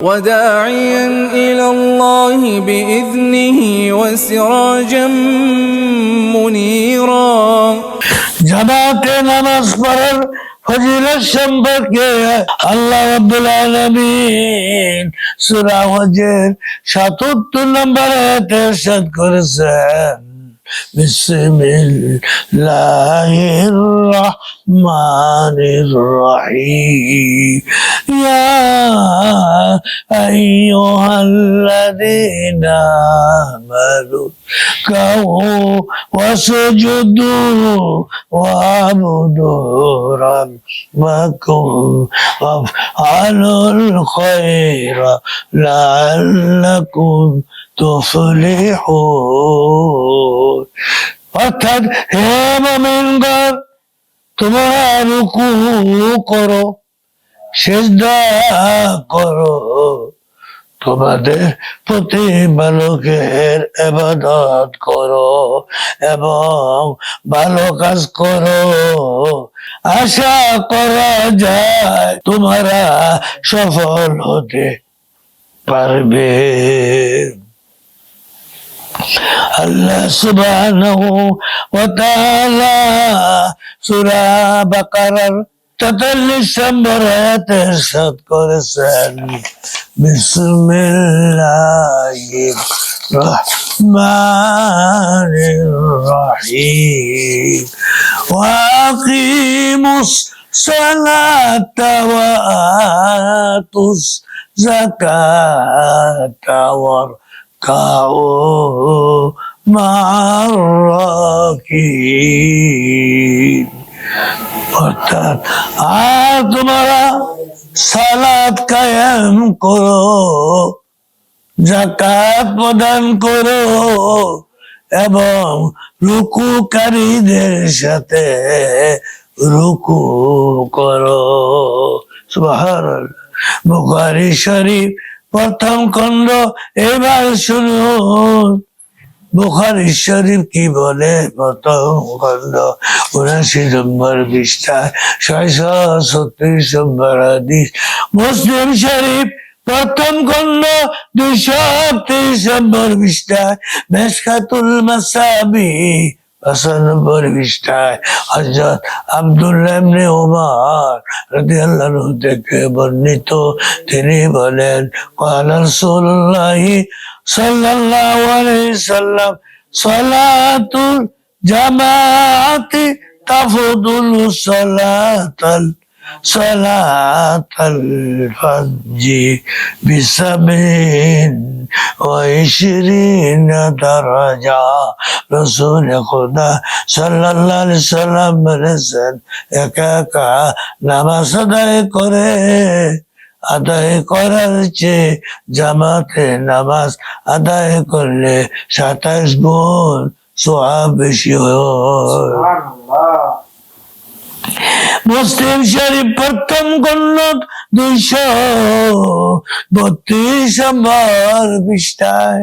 وداعيا إلى الله بإذنه وسراجا منيرا জামাতে নামাজ পড়ার ফজিলত সম্পর্কে আল্লাহ রাব্বুল আলামিন সূরা হজের 77 নম্বর আয়াতে ইরশাদ করেছেন বিসমিল্লাহির রহমানির রহিম ইয়া আইয়ুহাল্লাযীনা আমানু اركعوا واسجدوا واعبدوا ربكم وافعلوا الخير لعلكم تفلحون অর্থাৎ হে মোমিনগণ তোমরা রুকু করো সেজদা করো তোমাদের প্রতিপালকের এবাদত করো এবং ভালো কাজ করো। আশা করা যায় তোমরা সফল হতে পারবে। আল্লাহ সুবহানাহু ওয়া তাআলা সূরা নম্বর করেছেন। বিসমিল্লাহির রহমানির রহিম ওয়া আকিমুস সালাতা ওয়া আতুস যাকাতা واركعوا مع الراكعين অর্থাৎ আর তোমরা সালাত কায়েম করো জাকাত প্রদান করো এবং রুকুকারীদের সাথে রুকু করো। বুখারী শরীফ প্রথম খণ্ড, এবার শুনুন। বুখারি শরীফ কি বলে? প্রথম খন্ড উনাশি নম্বর বিস্তার ছয়শো ছত্রিশ নম্বর আদিশ মুসলিম শরীফ, প্রথম খন্ড দুইশ তিরিশ নম্বর বিস্তার মেসকাতুল মাসাবি তিনি বলেন الله صلى الله عليه وسلم صلاة الجماعة تفضل صلاة صلاة الفجر بسبعين وعشرين درجة রসুল খোদা সাল্লাল্লাহু আলাইহি সাল্লাম বলেছেন একা একা নামাজ আদায় করে আদায় করার চেয়ে জামাতে নামাজ আদায় করলে সাতাইশ গুণ সোয়াব বেশি মুসলিম শরীফ প্রথম গণ্যত দুইশ বত্রিশ নম্বর পৃষ্ঠায়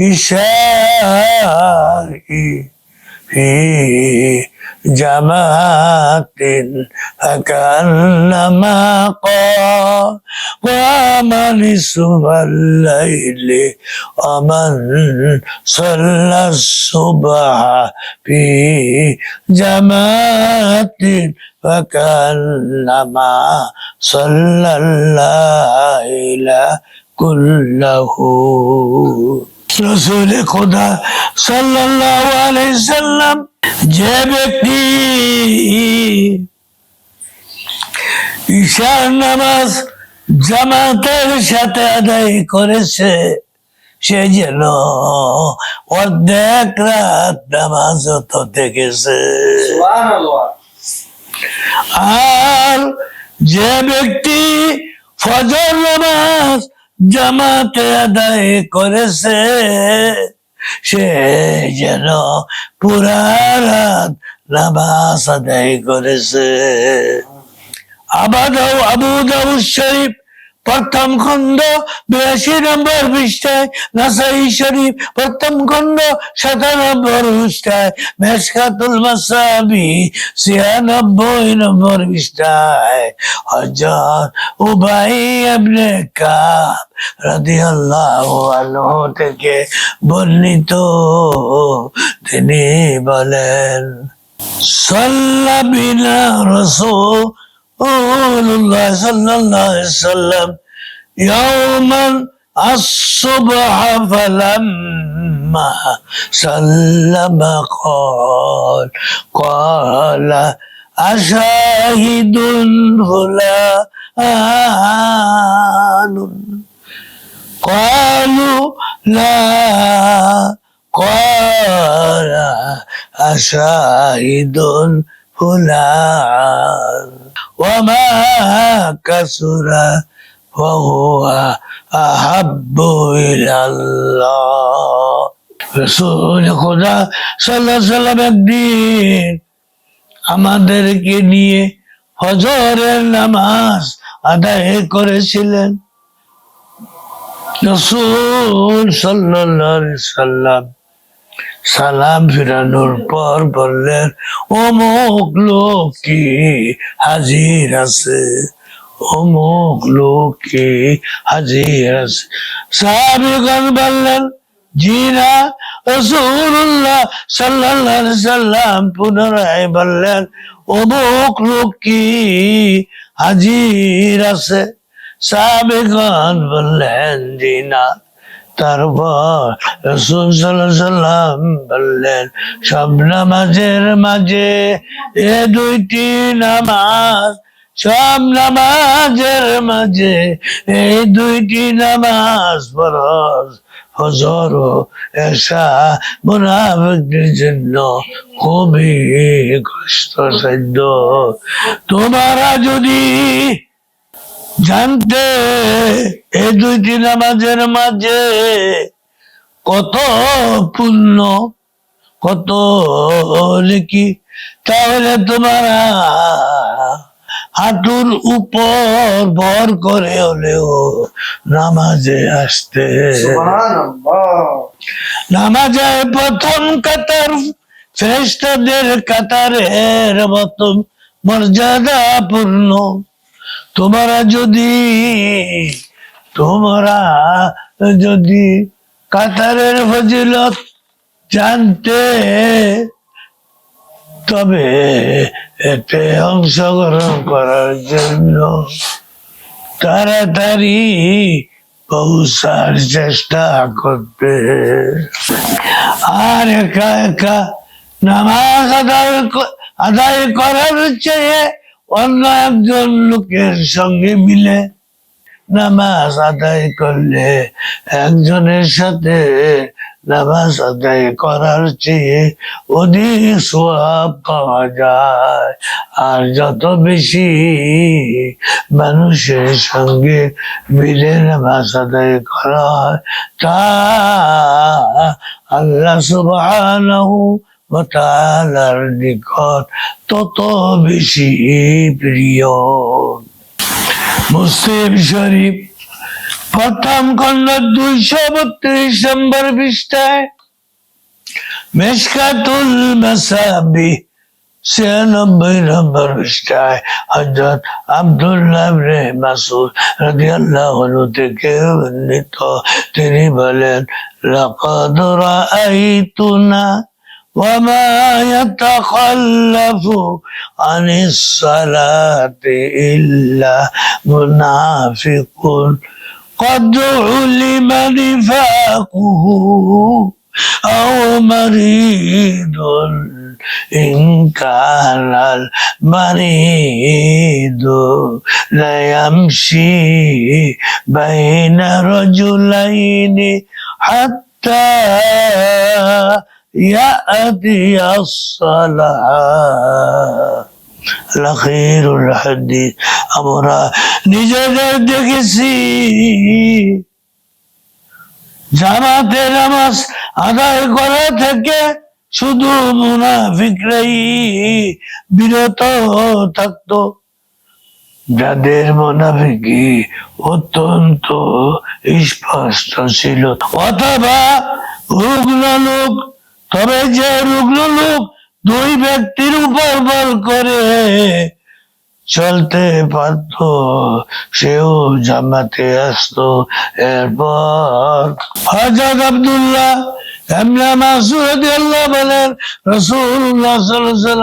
العشاء في جماعة فكأنما قام قام نصف الليل ومن صلى الصبح في جماعة فكأنما صلى الليل كله রসুল খোদা সাল্লাল্লাহু আলাইহি সাল্লাম যে ব্যক্তি ঈশার নামাজ জামাতের সাথে আদায় করেছে সে যেন অর্ধেক রাত নামাজ তো দেখেছে। আর যে ব্যক্তি ফজর নামাজ জামাতে আদায় করেছে সে যেন পুরা রাত নামাজ আদায় করেছে। আবাদ আবু দাউদ শরীফ প্রথম খন্ড বিরাশি নম্বর পৃষ্ঠায় নাসাই শরীফ প্রথম খন্ড সাত নম্বর পৃষ্ঠায় মেসকাতুল মাসাবি ছিয়ানব্বই নম্বর পৃষ্ঠায়। হজর উবাই এমনে কাব রাদিয়াল্লাহু আনহু থেকে বর্ণিত, তিনি বলেন সাল্লাবিনা রসুল رسول الله صلى الله عليه وسلم يوما الصبح فلما سلم قال قال أشاهد فلان. قالوا لا قال أشاهد فلان وما كسر فهو أحب إلى الله রসুল খোদা সাল্লাহ সাল্লাম একদিন আমাদেরকে নিয়ে হজরের নামাজ আদায় করেছিলেন রসুল সাল্লাহ সাল্লাম সালাম ফিরানোর পর বললেন, অমুক লোক কি হাজির আছে, অমুক লোক কি হাজির আছে। সাহাবিগণ বললেন জি না রসুল্লাহ সাল্লাহ সাল্লাম পুনরায় বললেন, অমুক লোক কি হাজির আছে। সাহাবিগণ বললেন জি না তারপর রসুল সাল্লাম বললেন, সব নামাজের মাঝে এ দুইটি নামাজ, সব নামাজের মাঝে এই দুইটি নামাজ ফরজ। ফজর ও এসা মুনাফিকদের জন্য খুবই কষ্টসাধ্য। তোমরা যদি জানতে এই দুইটি নামাজের মাঝে কত পুণ্য কত লিখি তাহলে তোমারা হাঁটুর উপর ভর করে হলেও নামাজে আসতে। নামাজে প্রথম কাতার শ্রেষ্ঠদের কাতারের মতো মর্যাদা পূর্ণ তোমরা যদি তোমরা যদি কাতারের ফজিলত জানতে, তবে এতে অংশগ্রহণ করার জন্য তাড়াতাড়ি পৌঁছার চেষ্টা করতে আর একা একা নামাজ আদায় আদায় করার চেয়ে অন্য একজন লোকের সঙ্গে মিলে নামাজ আদায় করলে একজনের সাথে নামাজ আদায় করার চেয়ে অধিক সোয়াব পাওয়া যায়। আর যত বেশি মানুষের সঙ্গে মিলে নামাজ আদায় করা হয়, তা আল্লাহ সুবহানাহু ওয়া তাআলার নিকট তত বেশি প্রিয়। মুসলিম শরীফ, প্রথম খন্ড দুইশো বত্রিশ নম্বর পৃষ্ঠায় মেশকাতুল মাসাবি, ছিয়ানব্বই নম্বর পৃষ্ঠায় হজরত আব্দুল্লাহ রে মাসুদ রাদিয়াল্লাহু থেকে বর্ণিত। তিনি বলেন, লাকাদ রাআইতুনা وما يتخلف عن الصلاة إلا منافق. قد علم نفاقه أو مريض إن كان المريض ليمشي بين رجلين حتى يأتي الصلاة লখিরুল হাদিস আমরা নিজেদের দেখেছি জামাতে নামাজ আদায় করা থেকে শুধু মুনাফিকরাই বিরত থাকতো যাদের মোনাফিকি অত্যন্ত স্পষ্ট ছিল অথবা রুগ্ন লোক তবে যে রুগ্ন লোক দুই ব্যক্তির উপর বল করে, চলতে পারত সেও জামাতে আসতো এরপর। হজরত আব্দুল্লাহ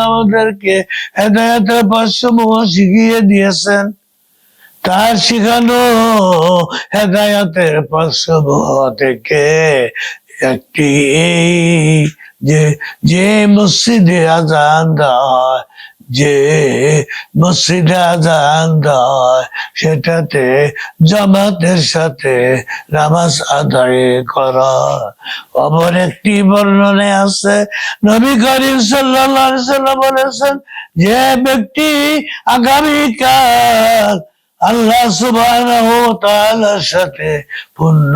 আমাদেরকে হেদায়তের শিখিয়ে দিয়েছেন। তার শিখানো হেদায়তের পাঁচসমূহ থেকে একটি যে যে মসজিদে আজান দেওয়া যে মসজিদে আজান দেওয়া সেটাতে জামাতের সাথে নামাজ আদায় করা। অপর একটি বর্ণনে আছে, নবী করিম সাল্লাম বলেছেন, যে ব্যক্তি আগামীকাল আল্লাহ তাআলার সাথে পূর্ণ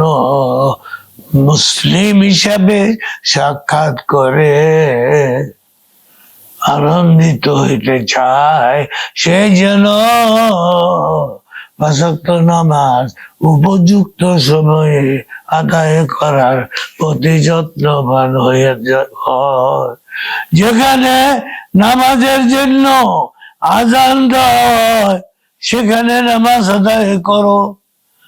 মুসলিম হিসাবে সাক্ষাৎ করে। আনন্দিত হইতে চায় সে যেন নামাজ উপযুক্ত সময়ে আদায় করার প্রতি যত্নবান যা- হয় যেখানে নামাজের জন্য আজান হয়, সেখানে নামাজ আদায় করো।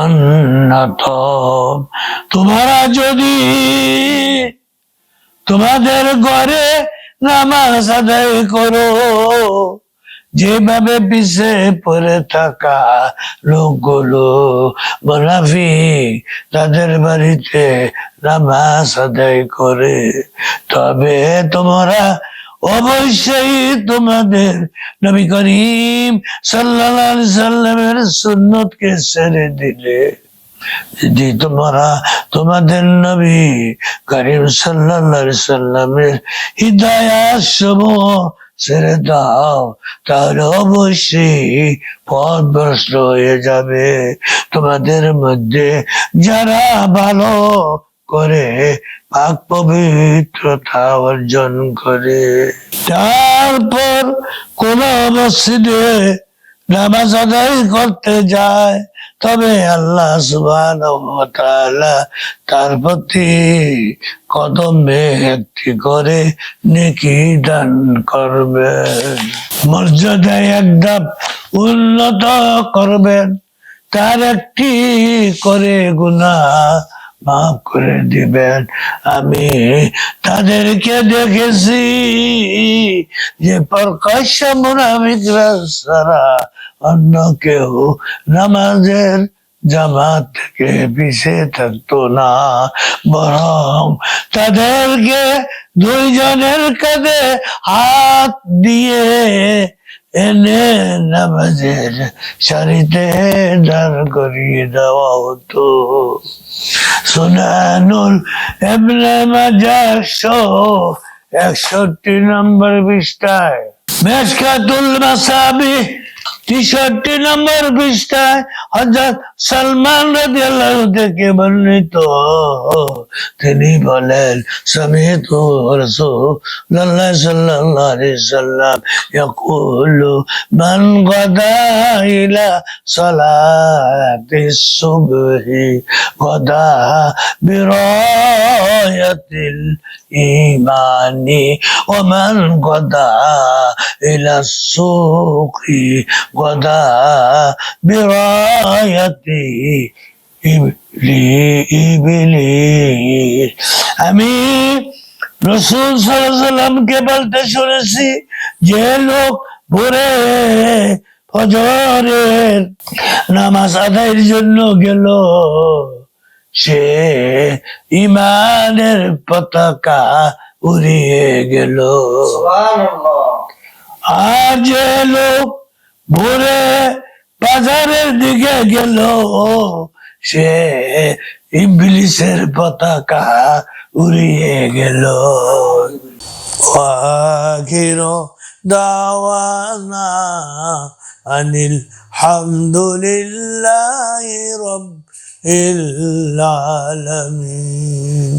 অন্যতম তোমরা যদি তোমাদের ঘরে নামাজ আদায় করো, যেভাবে পিছে পড়ে থাকা লোকগুলো মুনাফিক তাদের বাড়িতে নামাজ আদায় করে, তবে তোমরা অবশ্যই তোমাদের নবী করিম সাল্লাল্লাহু আলাইহি সাল্লামের সুন্নতকে ছেড়ে দিলে, যদি তোমরা তোমাদের নবী করিম সাল্লাল্লাহু সাল্লামের হিদায়াত সমূহ ছেড়ে দাও, তাহলে অবশ্যই পথ ভ্রষ্ট হয়ে যাবে। তোমাদের মধ্যে যারা ভালো করে পাক পবিত্রতা অর্জন করে, তারপর কোন মসজিদে নামাজ আদায় করতে যায়। তবে আল্লাহ তাআলা তার প্রতি কদমে একটি করে নেকি দান করবে। মর্যাদায় একদম উন্নত করবেন। তার একটি করে গুণা মাফ করে দিবেন। আমি তাদেরকে দেখেছি যে প্রকাশ্য মুনাফিকরা ছাড়া অন্য কেউ নামাজের জামাত থেকে পিছিয়ে থাকতো না, বরং তাদেরকে দুইজনের কাঁধে হাত দিয়ে এনে নামাজের সারিতে দাঁড় করিয়ে দেওয়া হতো। সোনানুল এমনে মাজার একষট্টি নম্বর পৃষ্ঠায়। মেসকাতুল মাসাবি তেষট্টি নম্বর পৃষ্ঠায় হজরত سلمان رضي الله সালমান রাজি আল্লাহ থেকে বর্ণিত رسول الله صلى الله عليه وسلم يقول من غدا إلى صلاة الصبح غدا براية الإيمان ومن غدا إلى السوق غدا براية আমি রসুল সাল্লামকে বলতে শুনেছি যে লোক ভোরে ফজরের নামাজ আদায়ের জন্য গেল। সে ইমানের পতাকা উড়িয়ে গেল। আর যে লোক ভোরে বাজারের দিকে গেল সে ইংলিশের পতাকা উড়িয়ে গেল। আখির দাওয়ানা আনিল হামদুলিল্লাহ রব্বিল আলামিন।